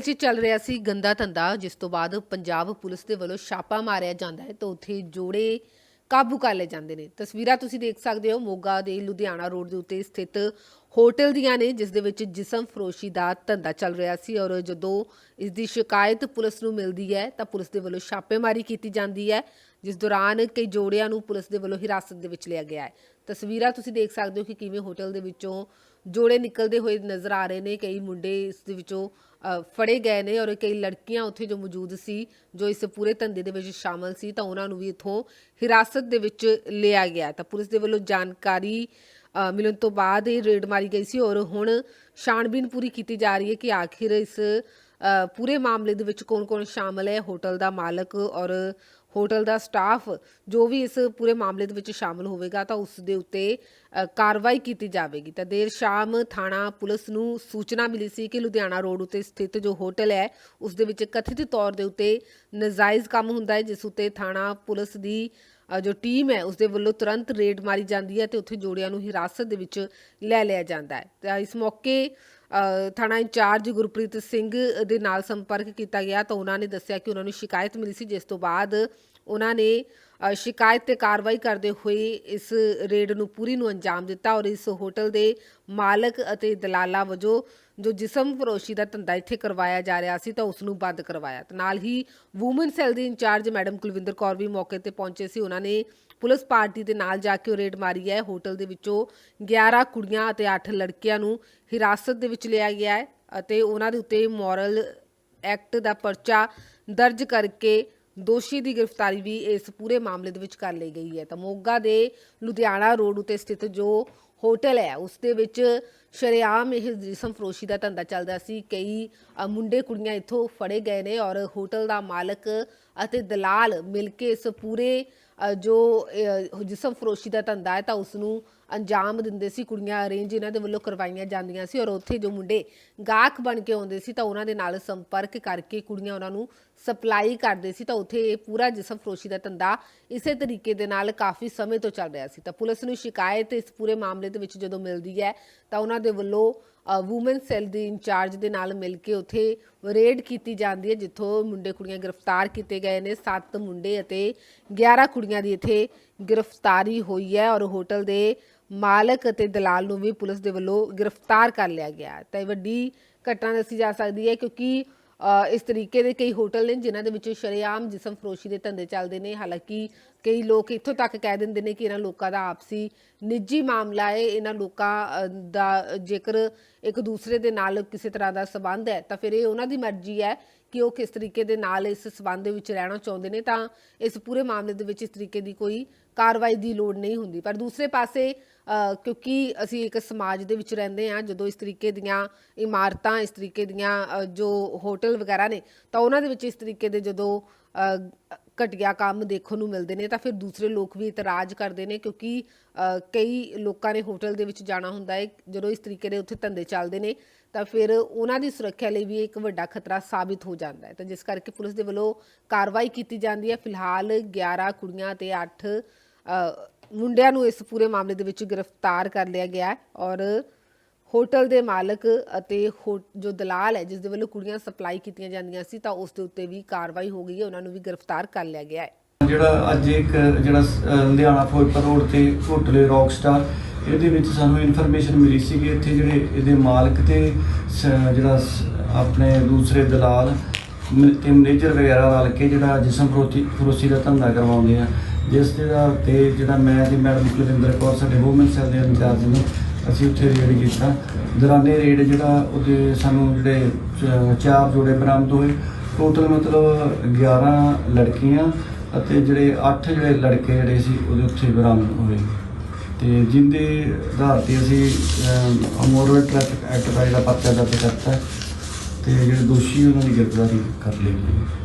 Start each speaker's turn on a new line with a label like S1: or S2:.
S1: ਚ ਚੱਲ ਰਿਹਾ ਸੀ ਗੰਦਾ ਧੰਦਾ, ਜਿਸ ਤੋਂ ਬਾਅਦ ਪੰਜਾਬ ਪੁਲਿਸ ਦੇ ਵੱਲੋਂ ਛਾਪਾ ਮਾਰਿਆ ਜਾਂਦਾ ਹੈ ਤਾਂ ਉੱਥੇ ਜੋੜੇ ਕਾਬੂ ਕਰ ਲਏ ਜਾਂਦੇ ਨੇ। ਤਸਵੀਰਾਂ ਤੁਸੀਂ ਦੇਖ ਸਕਦੇ ਹੋ, ਮੋਗਾ ਦੇ ਲੁਧਿਆਣਾ ਰੋਡ ਦੇ ਉੱਤੇ ਸਥਿਤ ਹੋਟਲ ਦੀਆਂ ਨੇ, ਜਿਸ ਦੇ ਵਿੱਚ ਜਿਸਮ ਫਰੋਸ਼ੀ ਦਾ ਧੰਦਾ ਚੱਲ ਰਿਹਾ ਸੀ ਔਰ ਜਦੋਂ ਇਸ ਦੀ ਸ਼ਿਕਾਇਤ ਪੁਲਿਸ ਨੂੰ ਮਿਲਦੀ ਹੈ, ਤਾਂ ਪੁਲਿਸ ਦੇ ਵੱਲੋਂ ਛਾਪੇਮਾਰੀ ਕੀਤੀ ਜਾਂਦੀ ਹੈ, ਜਿਸ ਦੌਰਾਨ ਕਈ ਜੋੜਿਆਂ ਨੂੰ ਪੁਲਿਸ ਦੇ ਵੱਲੋਂ ਹਿਰਾਸਤ ਦੇ ਵਿੱਚ ਲਿਆ ਗਿਆ ਹੈ। ਤਸਵੀਰਾਂ ਤੁਸੀਂ ਦੇਖ ਸਕਦੇ ਹੋ ਕਿ ਕਿਵੇਂ ਹੋਟਲ ਦੇ ਵਿੱਚੋਂ ਜੋੜੇ ਨਿਕਲਦੇ ਹੋਏ ਨਜ਼ਰ ਆ ਰਹੇ ਨੇ, ਕਈ ਮੁੰਡੇ ਇਸ ਦੇ ਵਿੱਚੋਂ ਫੜੇ ਗਏ ਨੇ ਔਰ ਕਈ ਲੜਕੀਆਂ ਉੱਥੇ ਜੋ ਮੌਜੂਦ ਸੀ, ਜੋ ਇਸ ਪੂਰੇ ਧੰਦੇ ਦੇ ਵਿੱਚ ਸ਼ਾਮਲ ਸੀ, ਤਾਂ ਉਹਨਾਂ ਨੂੰ ਵੀ ਇਥੋਂ ਹਿਰਾਸਤ ਦੇ ਵਿੱਚ ਲਿਆ ਗਿਆ। ਤਾਂ ਪੁਲਿਸ ਦੇ ਵੱਲੋਂ ਜਾਣਕਾਰੀ ਮਿਲਣ ਤੋਂ ਬਾਅਦ ਇਹ ਰੇਡ ਮਾਰੀ ਗਈ ਸੀ ਔਰ ਹੁਣ ਛਾਣਬੀਨ ਪੂਰੀ ਕੀਤੀ ਜਾ ਰਹੀ ਹੈ ਕਿ ਆਖਿਰ ਇਸ ਪੂਰੇ ਮਾਮਲੇ ਦੇ ਵਿੱਚ ਕੌਣ-ਕੌਣ ਸ਼ਾਮਲ ਹੈ, ਹੋਟਲ ਦਾ ਮਾਲਕ ਔਰ ਹੋਟਲ ਦਾ ਸਟਾਫ ਜੋ ਵੀ ਇਸ ਪੂਰੇ ਮਾਮਲੇ ਦੇ ਵਿੱਚ ਸ਼ਾਮਲ ਹੋਵੇਗਾ ਤਾਂ ਉਸ ਦੇ ਉੱਤੇ ਕਾਰਵਾਈ ਕੀਤੀ ਜਾਵੇਗੀ। ਤਾਂ ਦੇਰ ਸ਼ਾਮ ਥਾਣਾ ਪੁਲਿਸ ਨੂੰ ਸੂਚਨਾ ਮਿਲੀ ਸੀ ਕਿ ਲੁਧਿਆਣਾ ਰੋਡ ਉੱਤੇ ਸਥਿਤ ਜੋ ਹੋਟਲ ਹੈ, ਉਸ ਦੇ ਵਿੱਚ ਕਥਿਤ ਤੌਰ ਦੇ ਉੱਤੇ ਨਜਾਇਜ਼ ਕੰਮ ਹੁੰਦਾ ਹੈ, ਜਿਸ ਉੱਤੇ ਥਾਣਾ ਪੁਲਿਸ ਦੀ ਜੋ ਟੀਮ ਹੈ, ਉਸ ਦੇ ਵੱਲੋਂ ਤੁਰੰਤ ਰੇਡ ਮਾਰੀ ਜਾਂਦੀ ਹੈ ਤੇ ਉੱਥੇ ਜੋੜਿਆਂ ਨੂੰ ਹਿਰਾਸਤ ਦੇ ਵਿੱਚ ਲੈ ਲਿਆ ਜਾਂਦਾ ਹੈ। ਤਾਂ ਇਸ ਮੌਕੇ ਥਾਣਾ ਇੰਚਾਰਜ ਗੁਰਪ੍ਰੀਤ ਸਿੰਘ ਦੇ ਨਾਲ ਸੰਪਰਕ ਕੀਤਾ ਗਿਆ ਤਾਂ ਉਹਨਾਂ ਨੇ ਦੱਸਿਆ ਕਿ ਉਹਨਾਂ ਨੂੰ ਸ਼ਿਕਾਇਤ ਮਿਲੀ ਸੀ, ਜਿਸ ਤੋਂ ਬਾਅਦ ਉਹਨਾਂ ਨੇ ਸ਼ਿਕਾਇਤ ਤੇ ਕਾਰਵਾਈ ਕਰਦੇ ਹੋਏ ਇਸ ਰੇਡ ਨੂੰ ਪੂਰੀ ਨੂੰ ਅੰਜਾਮ ਦਿੱਤਾ ਔਰ ਇਸ ਹੋਟਲ ਦੇ ਮਾਲਕ ਅਤੇ ਦਲਾਲਾਂ ਵਜੋਂ ਜੋ ਜਿਸਮ ਫਰੋਸ਼ੀ ਦਾ ਧੰਦਾ ਇੱਥੇ ਕਰਵਾਇਆ ਜਾ ਰਿਹਾ ਸੀ ਤਾਂ ਉਸ ਨੂੰ ਬੰਦ ਕਰਵਾਇਆ। ਨਾਲ ਹੀ ਵੂਮਨ ਸੈੱਲ ਦੀ ਇੰਚਾਰਜ ਮੈਡਮ ਕੁਲਵਿੰਦਰ ਕੌਰ ਵੀ ਮੌਕੇ ਤੇ ਪਹੁੰਚੇ ਸੀ। ਉਹਨਾਂ ਨੇ ਪੁਲਿਸ ਪਾਰਟੀ ਦੇ ਨਾਲ ਜਾ ਕੇ ਉਹ ਰੇਡ ਮਾਰੀ ਹੈ। ਹੋਟਲ ਦੇ ਵਿੱਚੋਂ 11 ਕੁੜੀਆਂ ਅਤੇ 8 ਲੜਕਿਆਂ ਨੂੰ ਹਿਰਾਸਤ ਦੇ ਵਿੱਚ ਲਿਆ ਗਿਆ ਹੈ ਅਤੇ ਉਹਨਾਂ ਦੇ ਉੱਤੇ ਮੋਰਲ ਐਕਟ ਦਾ ਪਰਚਾ ਦਰਜ ਕਰਕੇ ਦੋਸ਼ੀ ਦੀ ਗ੍ਰਿਫਤਾਰੀ ਵੀ ਇਸ ਪੂਰੇ ਮਾਮਲੇ ਦੇ ਵਿੱਚ ਕਰ ਲਈ ਗਈ ਹੈ। ਤਾਂ ਮੋਗਾ ਦੇ ਲੁਧਿਆਣਾ ਰੋਡ ਉਤੇ ਸਥਿਤ ਜੋ ਹੋਟਲ ਹੈ, ਉਸ ਦੇ ਵਿੱਚ ਸ਼ਰੇਆਮ ਇਹ ਜਿਸਮ ਫਰੋਸ਼ੀ ਦਾ ਧੰਦਾ ਚੱਲਦਾ ਸੀ। ਕਈ ਮੁੰਡੇ ਕੁੜੀਆਂ ਇੱਥੋਂ ਫੜੇ ਗਏ ਨੇ ਔਰ ਹੋਟਲ ਦਾ ਮਾਲਕ ਅਤੇ ਦਲਾਲ ਮਿਲ ਕੇ ਇਸ ਪੂਰੇ ਜੋ ਜਿਸਮ ਫਰੋਸ਼ੀ ਦਾ ਧੰਦਾ ਹੈ, ਤਾਂ ਉਸ ਨੂੰ ਅੰਜਾਮ ਦਿੰਦੇ ਸੀ ਕੁੜੀਆਂ ਅਰੇਂਜ ਇਹਨਾਂ ਦੇ ਵੱਲੋਂ ਕਰਵਾਈਆਂ ਜਾਂਦੀਆਂ ਸੀ ਔਰ ਉੱਥੇ ਜੋ ਮੁੰਡੇ ਗਾਹਕ ਬਣ ਕੇ ਆਉਂਦੇ ਸੀ, ਤਾਂ ਉਹਨਾਂ ਦੇ ਨਾਲ ਸੰਪਰਕ ਕਰਕੇ ਕੁੜੀਆਂ ਉਹਨਾਂ ਨੂੰ ਸਪਲਾਈ ਕਰਦੇ ਸੀ, ਤਾਂ ਉੱਥੇ ਇਹ ਪੂਰਾ ਜਿਸਮ ਫਰੋਸ਼ੀ ਦਾ ਧੰਦਾ ਇਸੇ ਤਰੀਕੇ ਦੇ ਨਾਲ ਕਾਫੀ ਸਮੇਂ ਤੋਂ ਚੱਲ ਰਿਹਾ ਸੀ। ਤਾਂ ਪੁਲਿਸ ਨੂੰ ਸ਼ਿਕਾਇਤ ਇਸ ਪੂਰੇ ਮਾਮਲੇ ਦੇ ਵਿੱਚ ਜਦੋਂ ਮਿਲਦੀ ਹੈ, ਤਾਂ ਉਹਨਾਂ ਦੇ ਵੱਲੋਂ ਵੂਮਨ ਸੈੱਲ ਦੀ ਇੰਚਾਰਜ ਦੇ ਨਾਲ ਮਿਲ ਕੇ ਉੱਥੇ ਰੇਡ ਕੀਤੀ ਜਾਂਦੀ ਹੈ, ਜਿੱਥੋਂ ਮੁੰਡੇ ਕੁੜੀਆਂ ਗ੍ਰਿਫਤਾਰ ਕੀਤੇ ਗਏ ਨੇ 7 ਮੁੰਡੇ ਅਤੇ 11 ਕੁੜੀਆਂ ਦੀ ਇੱਥੇ ਗ੍ਰਿਫਤਾਰੀ ਹੋਈ ਹੈ ਔਰ ਹੋਟਲ ਦੇ ਮਾਲਕ ਅਤੇ ਦਲਾਲ ਨੂੰ ਵੀ ਪੁਲਿਸ ਦੇ ਵੱਲੋਂ ਗ੍ਰਿਫਤਾਰ ਕਰ ਲਿਆ ਗਿਆ ਤਾਂ ਇਹ ਵੱਡੀ ਘਟਨਾ ਦੱਸੀ ਜਾ ਸਕਦੀ ਹੈ ਕਿਉਂਕਿ ਇਸ ਤਰੀਕੇ ਦੇ ਕਈ ਹੋਟਲ ਨੇ ਜਿਨ੍ਹਾਂ ਦੇ ਵਿੱਚ ਸ਼ਰੇਆਮ ਜਿਸਮ ਫਰੋਸ਼ੀ ਦੇ ਧੰਦੇ ਚੱਲਦੇ ਨੇ। ਹਾਲਾਂਕਿ ਕਈ ਲੋਕ ਇੱਥੋਂ ਤੱਕ ਕਹਿ ਦਿੰਦੇ ਨੇ ਕਿ ਇਹਨਾਂ ਲੋਕਾਂ ਦਾ ਆਪਸੀ ਨਿੱਜੀ ਮਾਮਲਾ ਹੈ, ਇਹਨਾਂ ਲੋਕਾਂ ਦਾ ਜੇਕਰ ਇੱਕ ਦੂਸਰੇ ਦੇ ਨਾਲ ਕਿਸੇ ਤਰ੍ਹਾਂ ਦਾ ਸਬੰਧ ਹੈ, ਤਾਂ ਫਿਰ ਇਹ ਉਹਨਾਂ ਦੀ ਮਰਜ਼ੀ ਹੈ ਕਿ ਉਹ ਕਿਸ ਤਰੀਕੇ ਦੇ ਨਾਲ ਇਸ ਸਬੰਧ ਦੇ ਵਿੱਚ ਰਹਿਣਾ ਚਾਹੁੰਦੇ ਨੇ, ਤਾਂ ਇਸ ਪੂਰੇ ਮਾਮਲੇ ਦੇ ਵਿੱਚ ਇਸ ਤਰੀਕੇ ਦੀ ਕੋਈ ਕਾਰਵਾਈ ਦੀ ਲੋੜ ਨਹੀਂ ਹੁੰਦੀ। ਪਰ ਦੂਸਰੇ ਪਾਸੇ ਕਿਉਂਕਿ ਅਸੀਂ ਇੱਕ ਸਮਾਜ ਦੇ ਵਿੱਚ ਰਹਿੰਦੇ ਹਾਂ, ਜਦੋਂ ਇਸ ਤਰੀਕੇ ਦੀਆਂ ਇਮਾਰਤਾਂ, ਇਸ ਤਰੀਕੇ ਦੀਆਂ ਜੋ ਹੋਟਲ ਵਗੈਰਾ ਨੇ, ਤਾਂ ਉਹਨਾਂ ਦੇ ਵਿੱਚ ਇਸ ਤਰੀਕੇ ਦੇ ਜਦੋਂ ਘਟੀਆ ਕੰਮ ਦੇਖਣ ਨੂੰ ਮਿਲਦੇ ਨੇ ਤਾਂ ਫਿਰ ਦੂਸਰੇ ਲੋਕ ਵੀ ਇਤਰਾਜ਼ ਕਰਦੇ ਨੇ ਕਿਉਂਕਿ ਕਈ ਲੋਕਾਂ ਨੇ ਹੋਟਲ ਦੇ ਵਿੱਚ ਜਾਣਾ ਹੁੰਦਾ ਹੈ, ਜਦੋਂ ਇਸ ਤਰੀਕੇ ਦੇ ਉੱਥੇ ਧੰਦੇ ਚੱਲਦੇ ਨੇ, ਤਾਂ ਫਿਰ ਉਹਨਾਂ ਦੀ ਸੁਰੱਖਿਆ ਲਈ ਵੀ ਇੱਕ ਵੱਡਾ ਖਤਰਾ ਸਾਬਿਤ ਹੋ ਜਾਂਦਾ ਹੈ। ਤਾਂ ਜਿਸ ਕਰਕੇ ਪੁਲਿਸ ਦੇ ਵੱਲੋਂ ਕਾਰਵਾਈ ਕੀਤੀ ਜਾਂਦੀ ਹੈ। ਫਿਲਹਾਲ 11 ਕੁੜੀਆਂ ਤੇ 8 ਮੁੰਡਿਆਂ ਨੂੰ ਇਸ ਪੂਰੇ ਮਾਮਲੇ ਦੇ ਵਿੱਚ ਗ੍ਰਿਫਤਾਰ ਕਰ ਲਿਆ ਗਿਆ ਹੈ ਔਰ ਹੋਟਲ ਦੇ ਮਾਲਕ ਅਤੇ ਹੋ- ਜੋ ਦਲਾਲ ਹੈ, ਜਿਸ ਦੇ ਵੱਲੋਂ ਕੁੜੀਆਂ ਸਪਲਾਈ ਕੀਤੀਆਂ ਜਾਂਦੀਆਂ ਸੀ, ਤਾਂ ਉਸ ਦੇ ਉੱਤੇ ਵੀ ਕਾਰਵਾਈ ਹੋ ਗਈ ਹੈ, ਉਹਨਾਂ ਨੂੰ ਵੀ ਗ੍ਰਿਫਤਾਰ ਕਰ ਲਿਆ ਗਿਆ ਹੈ।
S2: ਜਿਹੜਾ ਅੱਜ ਇੱਕ, ਜਿਹੜਾ ਲੁਧਿਆਣਾ ਫਿਰੋਜ਼ਪੁਰ ਰੋਡ ਤੇ ਹੋਟਲ ਰੌਕ ਸਟਾਰ, ਇਹਦੇ ਵਿੱਚ ਸਾਨੂੰ ਇਨਫੋਰਮੇਸ਼ਨ ਮਿਲੀ ਸੀ ਕਿ ਇੱਥੇ ਜਿਹੜੇ ਇਹਦੇ ਮਾਲਕ ਤੇ ਜਿਹੜਾ ਆਪਣੇ ਦੂਸਰੇ ਦਲਾਲ, ਮ- ਤੇ ਮੈਨੇਜਰ ਵਗੈਰਾ ਰਲ ਕੇ ਜਿਹੜਾ ਜਿਸਮ ਫਰੋਤੀ, ਫਰੋਸੀ ਦਾ ਧੰਦਾ ਕਰਵਾਉਂਦੇ ਆ, ਜਿਸ ਦੇ ਆਧਾਰ ਤੇ ਜਿਹੜਾ ਮੈਂ ਤੇ ਮੈਡਮ ਕੁਲਵਿੰਦਰ ਕੌਰ, ਸਾਡੇ ਵੂਮਨ ਸੈੱਲ ਦੇ ਇੰਚਾਰਜ ਨੇ ਅਸੀਂ ਉੱਥੇ ਰੇਡ ਕੀਤਾ। ਦੌਰਾਨੇ ਰੇਡ ਜਿਹੜਾ ਉਹਦੇ ਸਾਨੂੰ ਜਿਹੜੇ ਚ- ਚਾਰ ਜੋੜੇ ਬਰਾਮਦ ਹੋਏ। ਟੋਟਲ ਮਤਲਬ 11 ਲੜਕੀਆਂ ਅਤੇ ਜਿਹੜੇ 8 ਜਿਹੜੇ ਲੜਕੇ ਜਿਹੜੇ ਸੀ, ਉਹਦੇ ਉੱਥੇ ਬਰਾਮਦ ਹੋਏ। ਤੇ ਜਿੰਦੇ ਆਧਾਰ ਤੇ ਅਸੀਂ ਮੋਰਲ ਟ੍ਰੈਫਿਕ ਐਕਟ ਦਾ ਜਿਹੜਾ ਪਰਚਾ ਦਰਜ ਕਰਤਾ ਹੈ, ਤੇ ਜਿਹੜੇ ਦੋਸ਼ੀ ਉਹਨਾਂ ਦੀ ਗ੍ਰਿਫਤਾਰੀ ਕਰ ਲਈ ਗਈ